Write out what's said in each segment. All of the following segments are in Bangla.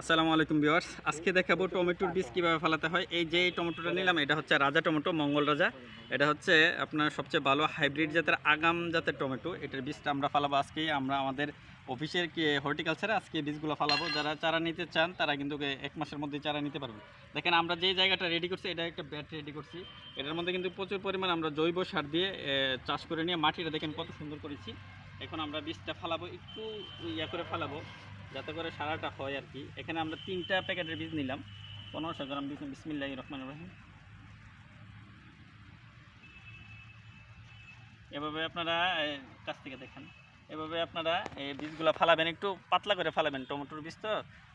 আসসালামু আলাইকুম ভিউয়ার্স। আজকে দেখাবো টমেটোর বীজ কীভাবে ফেলাতে হয়। এই যে টমেটোটা নিলাম, এটা হচ্ছে রাজা টমেটো, মঙ্গল রাজা। এটা হচ্ছে আপনার সবচেয়ে ভালো হাইব্রিড জাতের আগাম জাতের টমেটো। এটার বীজটা আমরা ফালাবো আজকেই। আমরা আমাদের অফিসের কি হর্টিকালচারে আজকে বীজগুলো ফালাবো। যারা চারা নিতে চান, তারা কিন্তু এক মাসের মধ্যে চারা নিতে পারবে দেখেন, আমরা যে জায়গাটা রেডি করছি, এটা একটা ব্যাট রেডি করছি। এটার মধ্যে কিন্তু প্রচুর পরিমাণ আমরা জৈব সার দিয়ে চাষ করে নিয়ে মাটিটা দেখেন কত সুন্দর করেছি। এখন আমরা বীজটা ফালাবো, একটু ইয়া করে ফালাবো। যাতে করে সারাটা হয় আর কি। এখানে আমরা তিনটা প্যাকেটের বীজ নিলাম। পনেরোশো গ্রাম বীজ বিসমিল্লাহ রহমান রহিম। এভাবে আপনারা কাছ থেকে দেখেন। এভাবে আপনারা এই বীজগুলো ফালাবেন। একটু পাতলা করে ফালাবেন টমেটোর বীজ তো।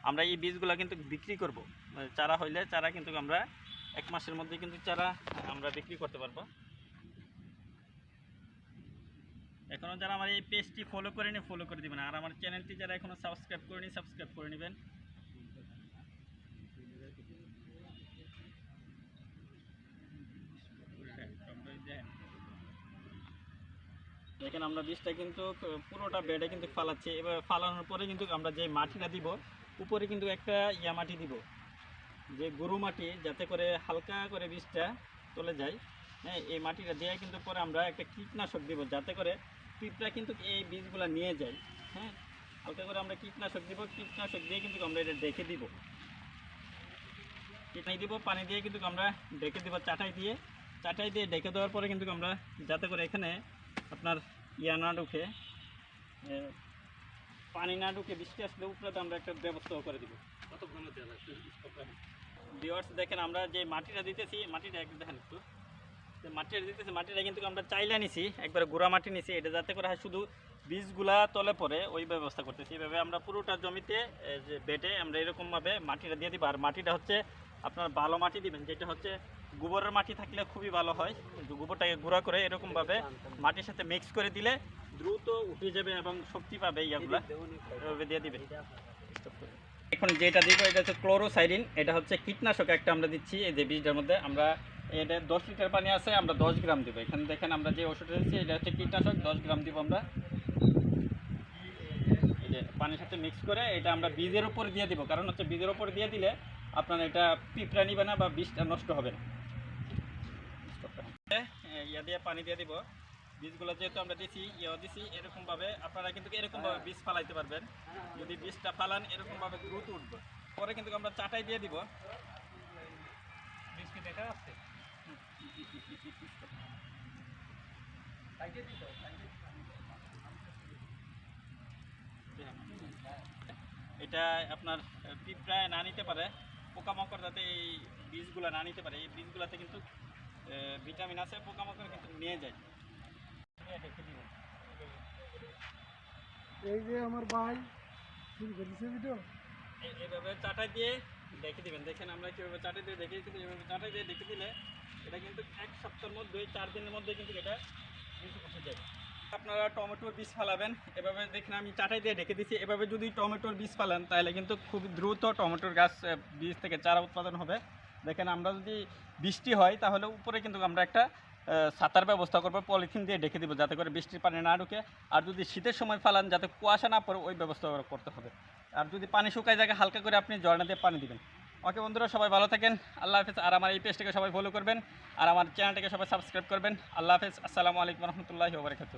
আমরা এই বীজগুলো কিন্তু বিক্রি করব। মানে চারা হইলে চারা কিন্তু আমরা এক মাসের মধ্যে কিন্তু চারা আমরা বিক্রি করতে পারব। এখনও যারা আমার এই পেজটি ফলো করেনি ফলো করে দিবেন। আর আমার চ্যানেলটি যারা এখনও সাবস্ক্রাইব করেনি সাবস্ক্রাইব করে নেবেন। দেখেন আমরা বীজটা কিন্তু, পুরোটা বেডে কিন্তু ফালাচ্ছি। এবার ফালানোর পরে কিন্তু আমরা যে মাটিটা দিব, উপরে কিন্তু একটা ইয়া মাটি দিব। যে গরু মাটি, যাতে করে হালকা করে বীজটা চলে যায়। হ্যাঁ এই মাটিটা দিয়ে কিন্তু পরে আমরা একটা কীটনাশক দিব যাতে করে পিঁপড়া কিন্তু এই বীজগুলো নিয়ে যায়। হ্যাঁ হালকা করে আমরা কীটনাশক দিব কীটনাশক দিয়ে কিন্তু আমরা এটা ডেকে দিব। কীটনাশক দিব পানি দিয়ে কিন্তু আমরা ডেকে দিব চাটাই দিয়ে। চাটাই দিয়ে ডেকে দেওয়ার পরে কিন্তু আমরা যাতে করে এখানে আপনার ইয়া না ঢুকে পানি না ঢুকে বৃষ্টি আসলে উপরে আমরা একটা ব্যবস্থাও করে দিব। ভিওয়ার্স দেখেন আমরা যে মাটিটা দিতেছি মাটিটা একটু দেখেন একটু। মাটিটা দিতেছি, মাটিটা কিন্তু আমরা চাইলে নিছি, একবারে গুঁড়া মাটি নিছি, এটা যাতে করে হয় শুধু বীজগুলা তলে পড়ে, ওই ব্যবস্থা করতেছি। এইভাবে আমরা পুরোটা জমিতে যে বেটে আমরা এরকমভাবে মাটিটা দিয়ে দিব। আর মাটিটা হচ্ছে আপনার ভালো মাটি দিবেন, যেটা হচ্ছে গোবরের মাটি থাকলে খুবই ভালো হয়। গোবরটাকে গুঁড়া করে এরকমভাবে মাটির সাথে মিক্স করে দিলে দ্রুত উঠে যাবে এবং শক্তি পাবে ইয়াগুলা। এভাবে দিয়ে দিবে। এখন যেটা দিব, এটা হচ্ছে ক্লোরোসাইরিন এটা হচ্ছে কীটনাশক একটা আমরা দিচ্ছি, এই যে বীজটার মধ্যে আমরা এটা দশ লিটার পানি আছে, আমরা দশ গ্রাম দিব। এখানে দেখেন আমরা যে ওষুধটা দিচ্ছি, এটা হচ্ছে কীটনাশক, দশ গ্রাম দিব আমরা। পানির সাথে মিক্স করে এটা আমরা বীজের উপর দিয়ে দিব। কারণ হচ্ছে বীজের উপর দিয়ে দিলে আপনার এটা পিঁপড়া নিবে না বা বীজটা নষ্ট হবে না। ইয়া দিয়ে পানি দিয়ে দিব। বীজগুলো যেহেতু আমরা দিছি ইয়া দিছি, এরকমভাবে আপনারা কিন্তু এরকমভাবে বীজ ফালাইতে পারবেন। যদি বীজটা ফালান, এরকমভাবে দ্রুত উঠবে। পরে কিন্তু আমরা চাটাই দিয়ে দিব। বীজ কি দেখা আছে এটা আপনার পিঁপড়ায় না নিতে পারে পোকামাকড় যাতে এই বীজগুলো না নিতে পারে এই বীজগুলোতে কিন্তু ভিটামিন আছে পোকামাকড় কিন্তু নিয়ে যায়। এই যে আমার ভাই শুরু করেছে ভিডিও চাটাই দিয়ে দেখে দিবেন। দেখেন আমরা কীভাবে চাটাই দিয়ে দেখে দিচ্ছি এভাবে চাটাই দিয়ে দেখে দিলে এটা কিন্তু এক সপ্তাহের মধ্যে, চার দিনের মধ্যে কিন্তু এটা কিন্তু উঠে যায় আপনারা টমেটোর বীজ ফালাবেন, এভাবে দেখেন আমি চাটাই দিয়ে ঢেকে দিচ্ছি। এভাবে যদি টমেটোর বীজ ফালান, তাহলে কিন্তু খুব দ্রুত টমেটোর গাছ বীজ থেকে চারা উৎপাদন হবে। দেখেন আমরা যদি বৃষ্টি হয়, তাহলে উপরে কিন্তু আমরা একটা ছাতার ব্যবস্থা করব, পলিথিন দিয়ে ঢেকে দিব, যাতে করে বৃষ্টির পানি না ঢুকে। আর যদি শীতের সময় ফালান, যাতে কুয়াশা না পড়ে, ওই ব্যবস্থা করতে হবে। আর যদি পানি শুকায় জায়গায় হালকা করে আপনি ঝর্ণা দিয়ে পানি দিবেন। ওকে বন্ধুরা, সবাই ভালো থাকেন। আল্লাহ হাফেজ। আর আমার এই পেজটাকে সবাই ফলো করবেন। আর আমার চ্যানেলটাকে সবাই সাবস্ক্রাইব করবেন। আল্লাহ হাফেজ। আসসালামু আলাইকুম রহমতুল্লাহি ওবরাকাতুহ